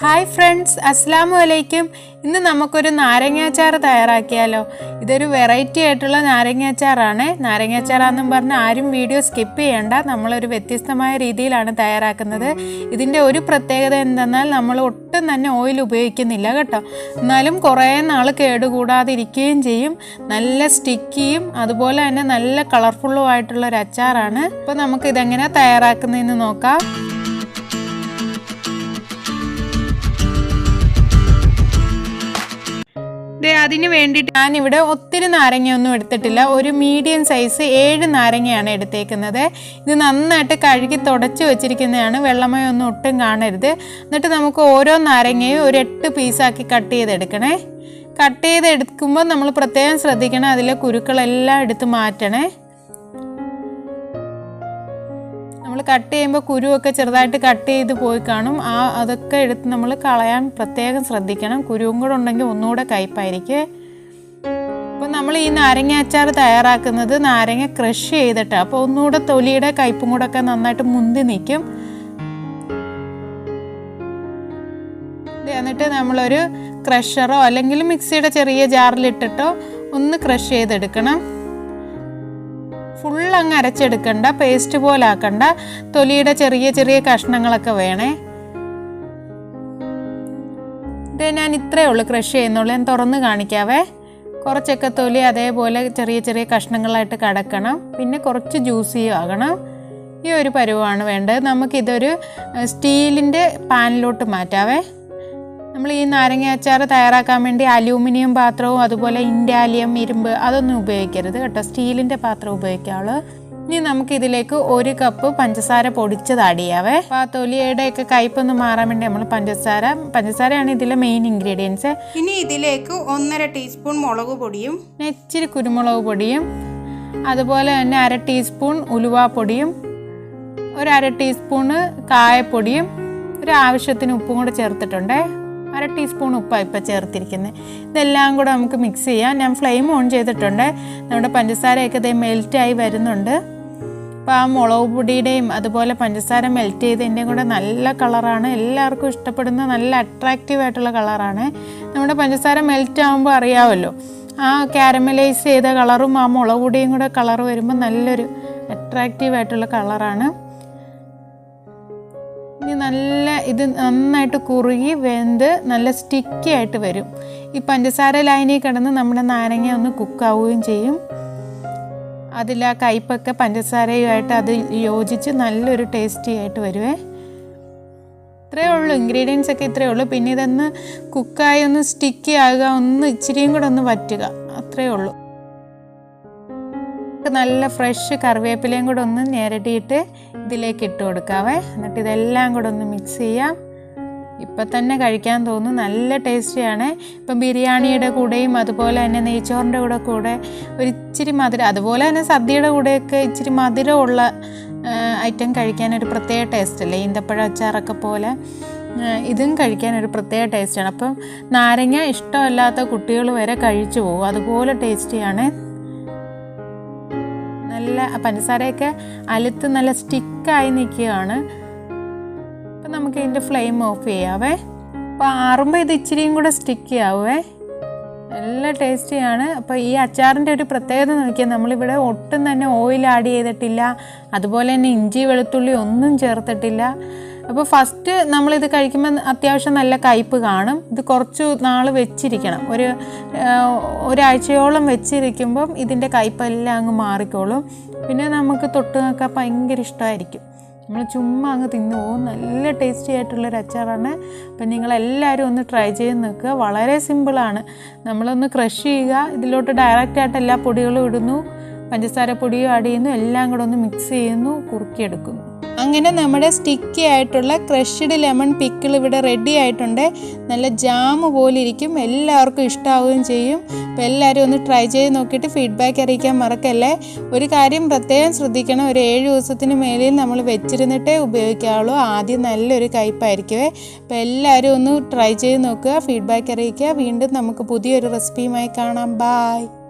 Hi friends അസ്സാമു അലൈക്കും ഇന്ന് നമുക്കൊരു നാരങ്ങാച്ചാർ തയ്യാറാക്കിയാലോ? ഇതൊരു വെറൈറ്റി ആയിട്ടുള്ള നാരങ്ങാച്ചാറാണ്. നാരങ്ങാച്ചാറാന്നും പറഞ്ഞ് ആരും വീഡിയോ സ്കിപ്പ് ചെയ്യണ്ട. നമ്മളൊരു വ്യത്യസ്തമായ രീതിയിലാണ് തയ്യാറാക്കുന്നത്. ഇതിന്റെ ഒരു പ്രത്യേകത എന്തെന്നാൽ നമ്മൾ ഒട്ടും തന്നെ ഓയിൽ ഉപയോഗിക്കുന്നില്ല കേട്ടോ. എന്നാലും കുറേ നാൾ കേടുകൂടാതിരിക്കുകയും ചെയ്യും. നല്ല സ്റ്റിക്കിയും അതുപോലെ തന്നെ നല്ല കളർഫുള്ളും ആയിട്ടുള്ള ഒരു അച്ചാറാണ് അപ്പോൾ നമുക്കിതെങ്ങനെ തയ്യാറാക്കുന്നതെന്ന് നോക്കാം. അതിന് വേണ്ടിയിട്ട് ഇവിടെ ഒത്തിരി നാരങ്ങയൊന്നും എടുത്തിട്ടില്ല. ഒരു മീഡിയം സൈസ് ഏഴ് നാരങ്ങയാണ് എടുത്തേക്കുന്നത്. ഇത് നന്നായിട്ട് കഴുകി തുടച്ച് വെച്ചിരിക്കുന്നതാണ്. വെള്ളമയൊന്നും ഒട്ടും കാണരുത്. എന്നിട്ട് നമുക്ക് ഓരോ നാരങ്ങയും ഒരു എട്ട് പീസാക്കി കട്ട് ചെയ്തെടുക്കണേ. കട്ട് ചെയ്തെടുക്കുമ്പോൾ നമ്മൾ പ്രത്യേകം ശ്രദ്ധിക്കണം. അതിലെ കുരുക്കളെല്ലാം എടുത്ത് മാറ്റണേ. നമ്മൾ കട്ട് ചെയ്യുമ്പോൾ കുരുവൊക്കെ ചെറുതായിട്ട് കട്ട് ചെയ്ത് പോയി കാണും. ആ അതൊക്കെ എടുത്ത് നമ്മൾ കളയാൻ പ്രത്യേകം ശ്രദ്ധിക്കണം. കുരുവും കൂടെ ഉണ്ടെങ്കിൽ ഒന്നുകൂടെ കയ്പായിരിക്കും. അപ്പോൾ നമ്മൾ ഈ നാരങ്ങ അച്ചാർ തയ്യാറാക്കുന്നത് നാരങ്ങ ക്രഷ് ചെയ്തിട്ട് അപ്പോൾ ഒന്നുകൂടെ തൊലിയുടെ കയ്പും കൂടെ ഒക്കെ നന്നായിട്ട് മുന്തി നിൽക്കും. എന്നിട്ട് നമ്മളൊരു ക്രഷറോ അല്ലെങ്കിൽ മിക്സിയുടെ ചെറിയ ജാറിലിട്ടിട്ടോ ഒന്ന് ക്രഷ് ചെയ്തെടുക്കണം. ഫുൾ അങ്ങ് അരച്ചെടുക്കണ്ട പേസ്റ്റ് പോലെ ആക്കണ്ട തൊലിയുടെ ചെറിയ ചെറിയ കഷ്ണങ്ങളൊക്കെ വേണേ. ഇത് ഞാൻ ഇത്രയേ ഉള്ളൂ ക്രഷ് ചെയ്യുന്നുള്ളൂ. ഞാൻ തുറന്ന് കാണിക്കാവേ. കുറച്ചൊക്കെ തൊലി അതേപോലെ ചെറിയ ചെറിയ കഷ്ണങ്ങളായിട്ട് കടക്കണം. പിന്നെ കുറച്ച് ജ്യൂസിയും ആകണം. ഈ ഒരു പരുവമാണ് വേണ്ടത്. നമുക്കിതൊരു സ്റ്റീലിന്റെ പാനിലോട്ട് മാറ്റാവേ. നമ്മൾ ഈ നാരങ്ങ അച്ചാർ തയ്യാറാക്കാൻ വേണ്ടി അലൂമിനിയം പാത്രവും അതുപോലെ ഇൻഡാലിയം ഇരുമ്പ് അതൊന്നും ഉപയോഗിക്കരുത് കേട്ടോ. സ്റ്റീലിന്റെ പാത്രം ഉപയോഗിക്കാവുള്ളൂ ഇനി നമുക്ക് ഇതിലേക്ക് ഒരു കപ്പ് പഞ്ചസാര പൊടിച്ചത് ആഡ് ചെയ്യാവേ. അപ്പോൾ ആ തൊലിയുടെയൊക്കെ കയ്പൊന്ന് മാറാൻ വേണ്ടി നമ്മൾ പഞ്ചസാര പഞ്ചസാരയാണ് ഇതിലെ മെയിൻ ഇൻഗ്രീഡിയൻസ് ഇനി ഇതിലേക്ക് ഒന്നര ടീസ്പൂൺ മുളക് പൊടിയും ഇച്ചിരി കുരുമുളക് പൊടിയും അതുപോലെ തന്നെ അര ടീസ്പൂൺ ഉലുവാപ്പൊടിയും ഒരു അര ടീസ്പൂണ് കായപ്പൊടിയും ഒരു ആവശ്യത്തിന് ഉപ്പും കൂടെ ചേർത്തിട്ടുണ്ട്. അര ടീസ്പൂൺ ഉപ്പാണ് ഇപ്പോൾ ചേർത്തിരിക്കുന്നത് ഇതെല്ലാം കൂടെ നമുക്ക് മിക്സ് ചെയ്യാം. ഞാൻ ഫ്ലെയിം ഓൺ ചെയ്തിട്ടുണ്ട്. നമ്മുടെ പഞ്ചസാരയൊക്കെ ഇതേ മെൽറ്റായി വരുന്നുണ്ട്. അപ്പോൾ ആ മുളക് പൊടിയുടെയും അതുപോലെ പഞ്ചസാര മെൽറ്റ് ചെയ്തതിന്റെയും കൂടെ നല്ല കളറാണ്. എല്ലാവർക്കും ഇഷ്ടപ്പെടുന്ന നല്ല അട്രാക്റ്റീവ് ആയിട്ടുള്ള കളറാണ്. നമ്മുടെ പഞ്ചസാര മെൽറ്റ് ആകുമ്പോൾ അറിയാമല്ലോ ആ കാരമലൈസ് ചെയ്ത കളറും ആ മുളക് പൊടിയും കൂടെ കളർ വരുമ്പോൾ നല്ലൊരു അട്രാക്റ്റീവ് ആയിട്ടുള്ള കളറാണ്. ഇനി നല്ല ഇത് നന്നായിട്ട് കുറുകി വെന്ത് നല്ല സ്റ്റിക്കി ആയിട്ട് വരും. ഈ പഞ്ചസാര ലൈനിൽ കിടന്ന് നമ്മുടെ നാരങ്ങ ഒന്ന് കുക്കാവുകയും ചെയ്യും. അതിൽ ആ കയ്പൊക്കെ പഞ്ചസാരയുമായിട്ട് അത് യോജിച്ച് നല്ലൊരു ടേസ്റ്റി ആയിട്ട് വരുവേ. ഇത്രയേ ഉള്ളൂ. ഇൻഗ്രീഡിയൻസ് ഒക്കെ ഇത്രയേ ഉള്ളൂ. പിന്നെ ഇതൊന്ന് കുക്കായി ഒന്ന് സ്റ്റിക്കി ആകുക ഒന്ന് ഇച്ചിരിയും കൂടെ ഒന്ന് വറ്റുക. അത്രയേ ഉള്ളൂ. നല്ല ഫ്രഷ് കറിവേപ്പിലയും കൂടെ ഒന്ന് ഞെരടിയിട്ട് ഇതിലേക്ക് ഇട്ട് കൊടുക്കാവേ. എന്നിട്ട് ഇതെല്ലാം കൂടെ ഒന്ന് മിക്സ് ചെയ്യാം. ഇപ്പം തന്നെ കഴിക്കാൻ തോന്നും നല്ല ടേസ്റ്റിയാണ് ഇപ്പം ബിരിയാണിയുടെ കൂടെയും അതുപോലെ തന്നെ നെയ്ച്ചോറിന്റെ കൂടെ കൂടെ ഒരു ഇച്ചിരി മധുരം അതുപോലെ തന്നെ സദ്യയുടെ കൂടെയൊക്കെ ഇച്ചിരി മധുരമുള്ള ഐറ്റം കഴിക്കാൻ ഒരു പ്രത്യേക ടേസ്റ്റ് അല്ലേ? ഈന്തപ്പഴ അച്ചാറൊക്കെ പോലെ ഇതും കഴിക്കാൻ ഒരു പ്രത്യേക ടേസ്റ്റാണ് അപ്പം നാരങ്ങ ഇഷ്ടമല്ലാത്ത കുട്ടികൾ വരെ കഴിച്ചു പോകും. അതുപോലെ ടേസ്റ്റിയാണ് നല്ല പഞ്ചസാരയൊക്കെ അലുത്ത് നല്ല സ്റ്റിക്കായി നിൽക്കുകയാണ്. അപ്പം നമുക്ക് ഇതിന്റെ ഫ്ലെയിം ഓഫ് ചെയ്യാവേ. അപ്പോൾ ആറുമ്പോൾ ഇത് ഇച്ചിരിയും കൂടെ സ്റ്റിക്കി ആവുമേ നല്ല ടേസ്റ്റിയാണ്. അപ്പോൾ ഈ അച്ചാറിന്റെ ഒരു പ്രത്യേകത നോക്കിയാൽ നമ്മളിവിടെ ഒട്ടും തന്നെ ഓയിൽ ആഡ് ചെയ്തിട്ടില്ല. അതുപോലെ തന്നെ ഇഞ്ചി വെളുത്തുള്ളി ഒന്നും ചേർത്തിട്ടില്ല. അപ്പോൾ ഫസ്റ്റ് നമ്മളിത് കഴിക്കുമ്പോൾ അത്യാവശ്യം നല്ല കയ്പ്പ് കാണും. ഇത് കുറച്ച് നാൾ വെച്ചിരിക്കണം. ഒരു ഒരാഴ്ചയോളം വെച്ചിരിക്കുമ്പം ഇതിന്റെ കയ്പ്പെല്ലാം അങ്ങ് മാറിക്കോളും. പിന്നെ നമുക്ക് തൊട്ട് നോക്കാൻ ഭയങ്കര ഇഷ്ടമായിരിക്കും. നമ്മൾ ചുമ്മാ അങ്ങ് തിന്നു. പോകും നല്ല ടേസ്റ്റി ആയിട്ടുള്ളൊരു അച്ചാറാണ്. അപ്പം നിങ്ങളെല്ലാവരും ഒന്ന് ട്രൈ ചെയ്ത് നോക്കുക. വളരെ സിമ്പിളാണ് നമ്മളൊന്ന് ക്രഷ് ചെയ്യുക. ഇതിലോട്ട് ഡയറക്റ്റായിട്ട് എല്ലാ പൊടികളും ഇടുന്നു. പഞ്ചസാര പൊടിയും ആഡ് ചെയ്യുന്നു. എല്ലാം കൂടെ ഒന്ന് മിക്സ് ചെയ്യുന്നു. കുറുക്കിയെടുക്കുന്നു. അങ്ങനെ നമ്മുടെ സ്റ്റിക്കി ആയിട്ടുള്ള ക്രഷ്ഡ് ലെമൺ പിക്കിൾ ഇവിടെ റെഡി ആയിട്ടുണ്ട്. നല്ല ജാമ് പോലെ ഇരിക്കും. എല്ലാവർക്കും ഇഷ്ടമാവുകയും ചെയ്യും. അപ്പോൾ എല്ലാവരും ഒന്ന് ട്രൈ ചെയ്ത് നോക്കിയിട്ട് ഫീഡ്ബാക്ക് അറിയിക്കാൻ മറക്കല്ലേ? ഒരു കാര്യം പ്രത്യേകം ശ്രദ്ധിക്കണം. ഒരു ഏഴ് ദിവസത്തിന് മേലിൽ നമ്മൾ വെച്ചിരുന്നിട്ടേ ഉപയോഗിക്കാവുള്ളൂ. ആദ്യം നല്ലൊരു കയ്പായിരിക്കുമേ അപ്പോൾ എല്ലാവരും ഒന്ന് ട്രൈ ചെയ്ത് നോക്കുക ഫീഡ്ബാക്ക് അറിയിക്കുക. വീണ്ടും നമുക്ക് പുതിയൊരു റെസിപ്പിയുമായി കാണാം. ബായ്